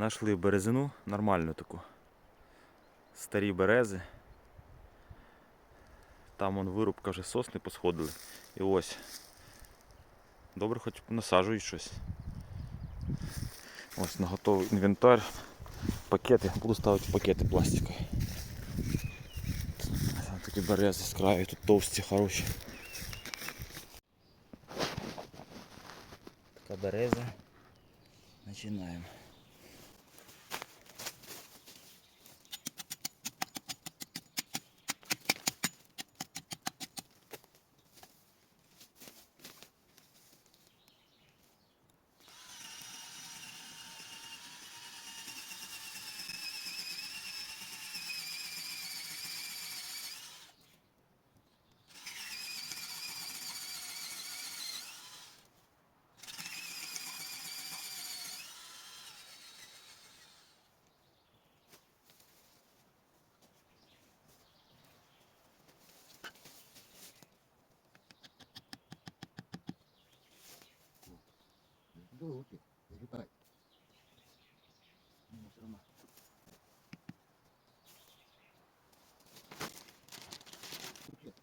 Нашли березину нормальну таку. Старі берези. Там вон вирубка вже сосни посходили. І ось. Добре, хоч насаджують щось. Ось на готовий інвентар. Пакети. Буду ставити пакети пластикові. Такі берези з краю, тут товсті, хороші. Така береза. Починаємо. Руки, згибай. Ну, все равно. Руки.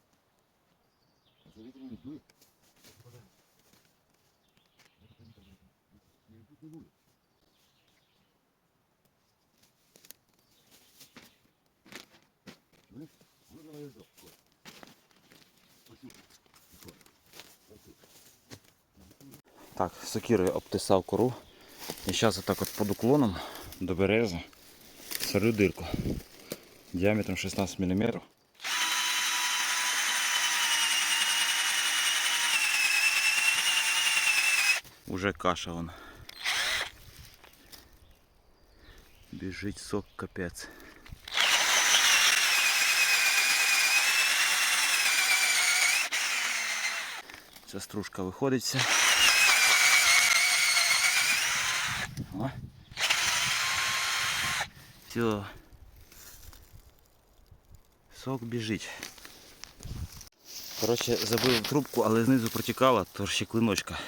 А за ветром не дует? Куда? Не дует, Так, сокирою обтисав кору. І зараз отак от під уклоном до берези сварю дирку діаметром 16 мм. Уже каша вон. Біжить сок капець. Ця стружка виходить вся. О. Все. Сок біжить. Коротше, забив трубку, але знизу протікала, тож ще клиночка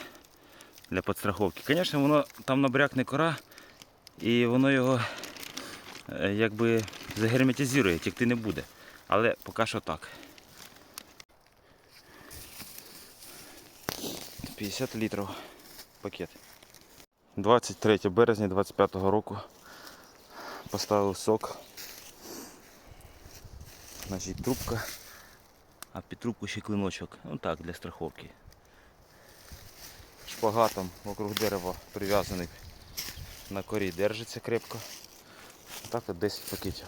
для підстраховки. Звісно, воно там набрякне кора і воно його е, якби загерметизує, тікти не буде. Але поки що так. 50 літрів пакет. 23 березня 25 року поставив сок. Значить трубка, а під трубку ще клиночок. Ну так, для страховки. Шпагатом вокруг дерева прив'язаний на корі держиться крепко. Так от 10 пакетів.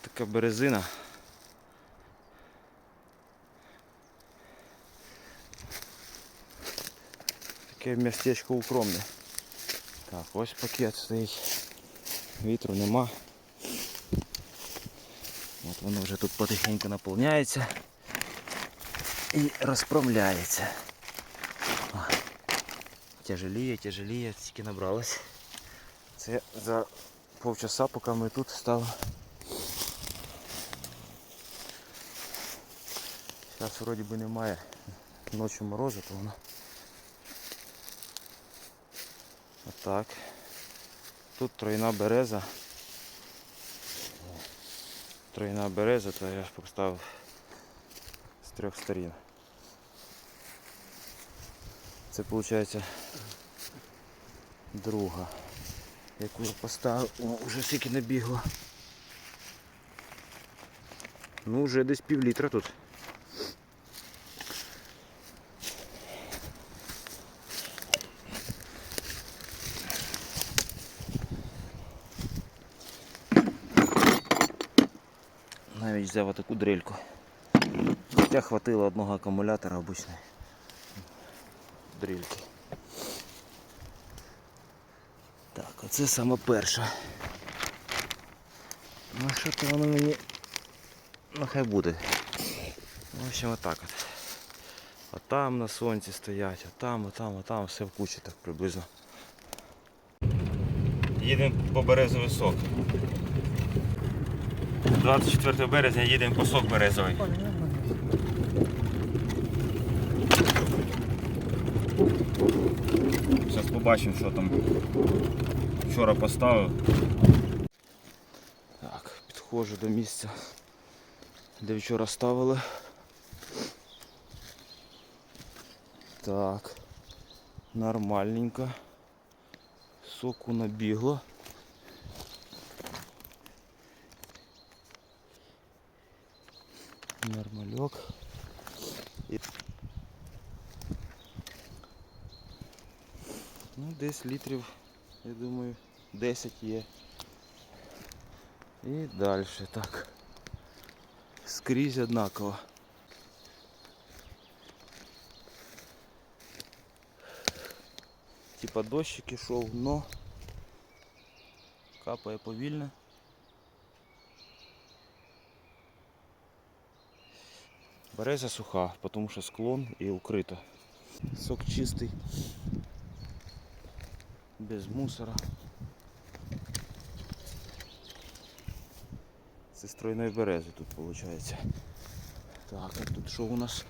Така березина. Таке містечко укромне. Так, ось пакет стоїть. Вітру нема. От воно вже тут потихеньку наповняється і розправляється. Тяжеліє, тяжеліє, тільки набралось. Це за полчаса, поки ми тут стало. Зараз вроді би немає ночі морозу, то воно Отак. Тут тройна береза. Тройна береза, то я поставив з трьох сторін. Це виходить друга, яку я поставив, о, вже скільки набігло. Ну вже десь пів літра тут. Навіть взяв таку дрельку. Хоча хватило одного акумулятора обичної дрельки. Так, оце саме перша. Ну що то воно мені... Ну хай буде. В общем, отак от. А там на сонці стоять, а там, а там, а там, все в кучі так приблизно. Їдемо по березовий сок. 24 березня їдемо по березовий. Зараз побачимо, що там. вчора поставив. Так, підходжу до місця, де вчора ставили. Так, нормальненько. Соку набігло. Нормальок. І... Ну, десь літрів, я думаю, 10 є. І далі так. Скрізь однаково. Типа дощик ішов, но капає повільно. Береза суха, тому що склон і укрито. Сок чистий, без мусора. Це з тройної берези тут виходить. Так, а тут що у нас?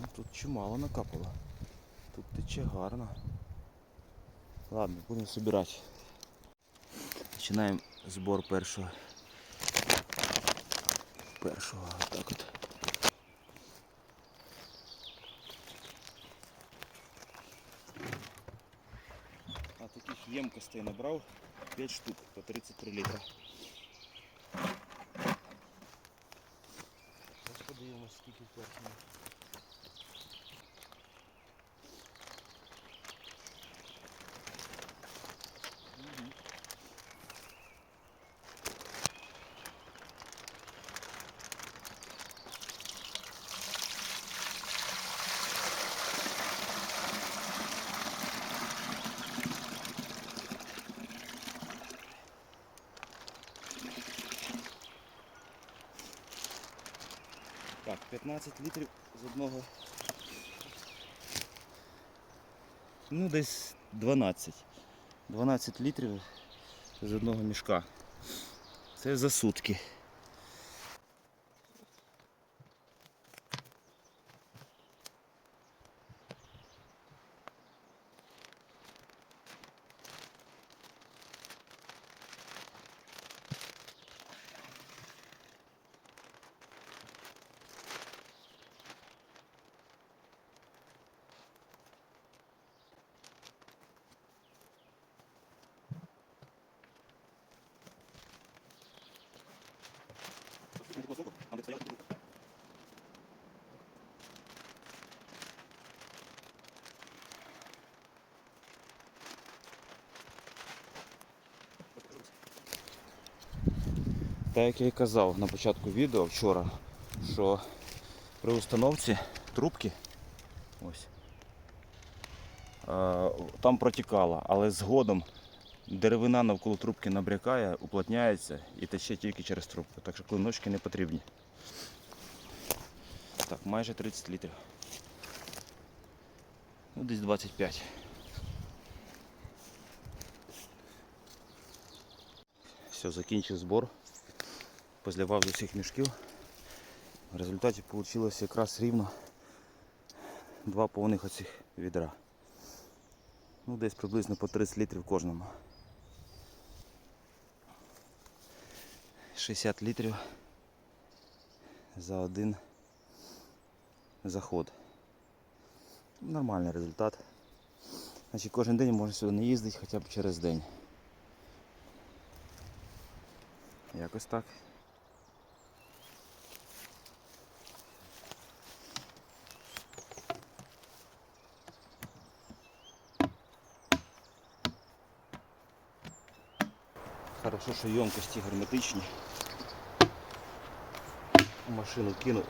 Ну, тут чимало накапало. Тут тече гарно. Ладно, будемо збирати. Починаємо збор першого. Першого так от. А таких ємкостей набрав 5 штук по 33 літра. Зараз подивимось скільки в 15 літрів з одного. Ну, десь 12. 12 літрів з одного мішка. Це за сутки. Так як я і казав на початку відео вчора, що при установці трубки ось, там протікало, але згодом деревина навколо трубки набрякає, уплотняється і тече тільки через трубку. Так що клиночки не потрібні. Так, майже 30 літрів. Ну, десь 25. Все, закінчив збор. Позлівав з усіх мішків. В результаті вийшло якраз рівно два повних оцих відра. Ну, десь приблизно по 30 літрів кожному. 60 літрів за один заход. Нормальний результат. Значить, кожен день можна сюди не їздити хоча б через день. Якось так. Хорошо, що ємкості герметичні. Машину кинув,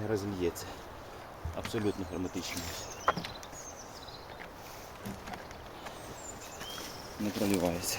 не розліється. Абсолютно герметичні. Не проливається.